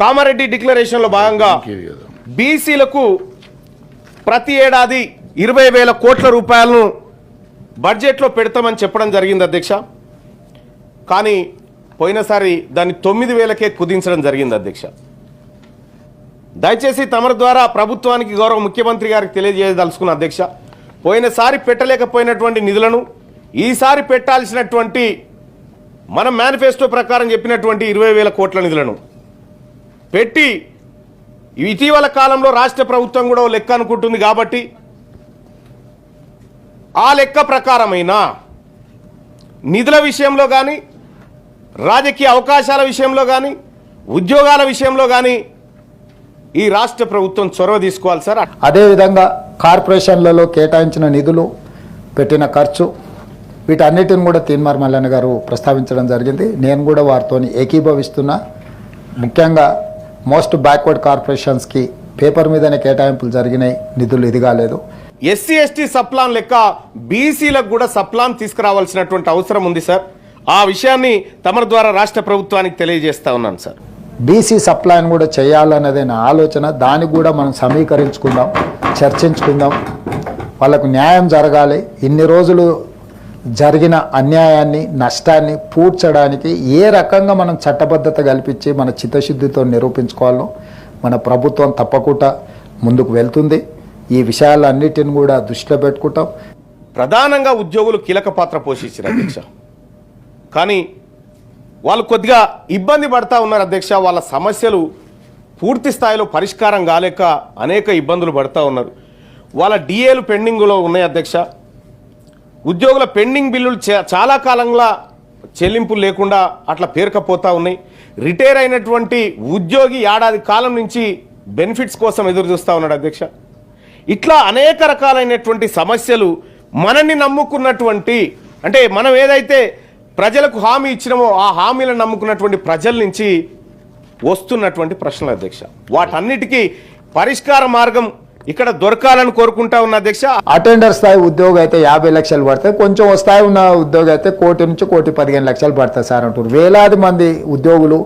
కామారెడ్డి డిక్లరేషన్లో భాగంగా బీసీలకు ప్రతి ఏడాది ఇరవై వేల కోట్ల రూపాయలను బడ్జెట్లో పెడతామని చెప్పడం జరిగింది అధ్యక్ష. కానీ పోయినసారి దాన్ని తొమ్మిది వేలకే కుదించడం జరిగింది అధ్యక్ష. దయచేసి తమరి ద్వారా ప్రభుత్వానికి గౌరవ ముఖ్యమంత్రి గారికి తెలియజేయదలుచుకున్న అధ్యక్ష పోయినసారి పెట్టలేకపోయినటువంటి నిధులను ఈసారి పెట్టాల్సినటువంటి మన మేనిఫెస్టో ప్రకారం చెప్పినటువంటి ఇరవై వేల కోట్ల నిధులను పెట్టి ఇటీవల కాలంలో రాష్ట్ర ప్రభుత్వం కూడా ఓ లెక్క అనుకుంటుంది కాబట్టి ఆ లెక్క ప్రకారమైన నిధుల విషయంలో కానీ రాజకీయ అవకాశాల విషయంలో కానీ ఉద్యోగాల విషయంలో కానీ ఈ రాష్ట్ర ప్రభుత్వం చొరవ తీసుకోవాలి సార్. అదేవిధంగా కార్పొరేషన్లలో కేటాయించిన నిధులు పెట్టిన ఖర్చు వీటన్నిటిని కూడా తీన్మార్ మల్లన్న గారు ప్రస్తావించడం జరిగింది. నేను కూడా వారితో ఏకీభవిస్తున్నా. ముఖ్యంగా మోస్ట్ బ్యాక్వర్డ్ కార్పొరేషన్స్కి పేపర్ మీదనే కేటాయింపులు జరిగినాయి. నిధులు ఇది కాలేదు. ఎస్సీ ఎస్టీ సప్లాన్ లెక్క బీసీలకు కూడా సప్లాన్ తీసుకురావాల్సినటువంటి అవసరం ఉంది సార్. ఆ విషయాన్ని తమరి ద్వారా రాష్ట్ర ప్రభుత్వానికి తెలియజేస్తా ఉన్నాను సార్. బీసీ సప్లైని కూడా చేయాలన్నదే నా ఆలోచన. దాన్ని కూడా మనం సమీకరించుకుందాం చర్చించుకుందాం. వాళ్ళకు న్యాయం జరగాలి. ఇన్ని రోజులు జరిగిన అన్యాయాన్ని నష్టాన్ని పూడ్చడానికి ఏ రకంగా మనం చట్టబద్ధత కల్పించి మన చిత్తశుద్ధితో నిరూపించుకోవాలో మన ప్రభుత్వం తప్పకుండా ముందుకు వెళ్తుంది. ఈ విషయాలన్నిటిని కూడా దృష్టిలో పెట్టుకుంటాం. ప్రధానంగా ఉద్యోగులు కీలక పాత్ర పోషించారు అధ్యక్ష. కానీ వాళ్ళు కొద్దిగా ఇబ్బంది పడతా ఉన్నారు అధ్యక్ష. వాళ్ళ సమస్యలు పూర్తి స్థాయిలో పరిష్కారం కాలేక అనేక ఇబ్బందులు పడతా ఉన్నారు. వాళ్ళ డిఏలు పెండింగ్లో ఉన్నాయి అధ్యక్ష. ఉద్యోగుల పెండింగ్ బిల్లులు చాలా కాలంగా చెల్లింపులు లేకుండా అట్లా పేరుకపోతా ఉన్నాయి. రిటైర్ అయినటువంటి ఉద్యోగి ఏడాది కాలం నుంచి బెనిఫిట్స్ కోసం ఎదురు చూస్తూ ఉన్నాడు అధ్యక్ష. ఇట్లా అనేక రకాలైనటువంటి సమస్యలు మనల్ని నమ్ముకున్నటువంటి అంటే మనం ఏదైతే ప్రజలకు హామీ ఇచ్చినామో ఆ హామీలను నమ్ముకున్నటువంటి ప్రజల నుంచి వస్తున్నటువంటి ప్రశ్నలు అధ్యక్ష. వాటన్నిటికీ పరిష్కార మార్గం ఇక్కడ దొరకాలని కోరుకుంటా ఉన్న అధ్యక్ష. అటెండర్ స్థాయి ఉద్యోగం అయితే యాభై లక్షలు పడతాయి. కొంచెం స్థాయి ఉన్న ఉద్యోగం అయితే కోటి నుంచి కోటి పదిహేను లక్షలు పడతాయి సార్ అంటారు వేలాది మంది ఉద్యోగులు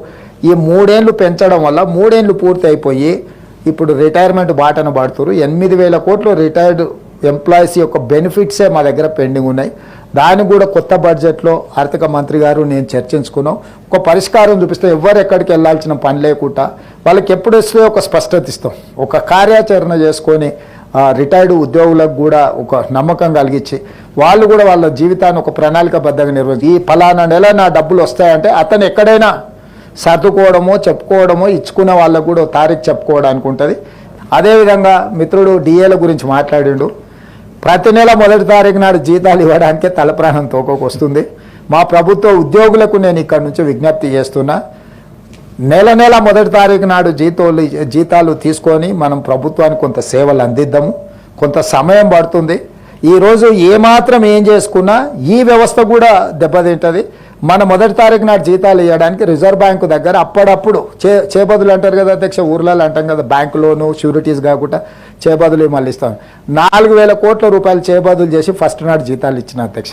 ఈ మూడేళ్ళు పెంచడం వల్ల మూడేళ్ళు పూర్తి అయిపోయి ఇప్పుడు రిటైర్మెంట్ బాటన పడుతున్నారు. ఎనిమిది వేల కోట్లు రిటైర్డ్ ఎంప్లాయీస్ యొక్క బెనిఫిట్సే మా దగ్గర పెండింగ్ ఉన్నాయి. దాన్ని కూడా కొత్త బడ్జెట్లో ఆర్థిక మంత్రి గారు నేను చర్చించుకున్నాం. ఒక పరిష్కారం చూపిస్తే ఎవరు ఎక్కడికి వెళ్ళాల్సిన పని లేకుండా వాళ్ళకి ఎప్పుడు వస్తే ఒక స్పష్టత ఇస్తాం. ఒక కార్యాచరణ చేసుకొని రిటైర్డ్ ఉద్యోగులకు కూడా ఒక నమ్మకం కలిగించి వాళ్ళు కూడా వాళ్ళ జీవితాన్ని ఒక ప్రణాళికబద్ధంగా నిర్వహించి ఈ ఫలానా నెల నా డబ్బులు వస్తాయంటే అతను ఎక్కడైనా సర్దుకోవడమో చెప్పుకోవడమో ఇచ్చుకున్న వాళ్ళకు కూడా తారీఖు చెప్పుకోవడానికి ఉంటుంది. అదేవిధంగా మిత్రుడు డిఏల గురించి మాట్లాడిండు. ప్రతి నెల మొదటి తారీఖు నాడు జీతాలు ఇవ్వడానికే తలప్రాణం తోకకు వస్తుంది మా ప్రభుత్వ ఉద్యోగులకు నేను ఇక్కడ నుంచి విజ్ఞప్తి చేస్తున్నా. నెల నెల మొదటి తారీఖు నాడు జీతాలు జీతాలు తీసుకొని మనం ప్రభుత్వానికి కొంత సేవలు అందిద్దాము. కొంత సమయం పడుతుంది. ఈరోజు ఏమాత్రం ఏం చేసుకున్నా ఈ వ్యవస్థ కూడా దెబ్బతింటుంది. మన మొదటి తారీఖు నాడు జీతాలు ఇవ్వడానికి రిజర్వ్ బ్యాంకు దగ్గర అప్పుడప్పుడు చే చేబదులు అంటారు కదా అధ్యక్ష ఊర్లలో అంటాం కదా బ్యాంకు లోను షూరిటీస్ కాకుండా చేబదులు మళ్ళీ ఇస్తాం. నాలుగు వేల కోట్ల రూపాయలు చేబదులు చేసి ఫస్ట్ నాడు జీతాలు ఇచ్చిన అధ్యక్ష.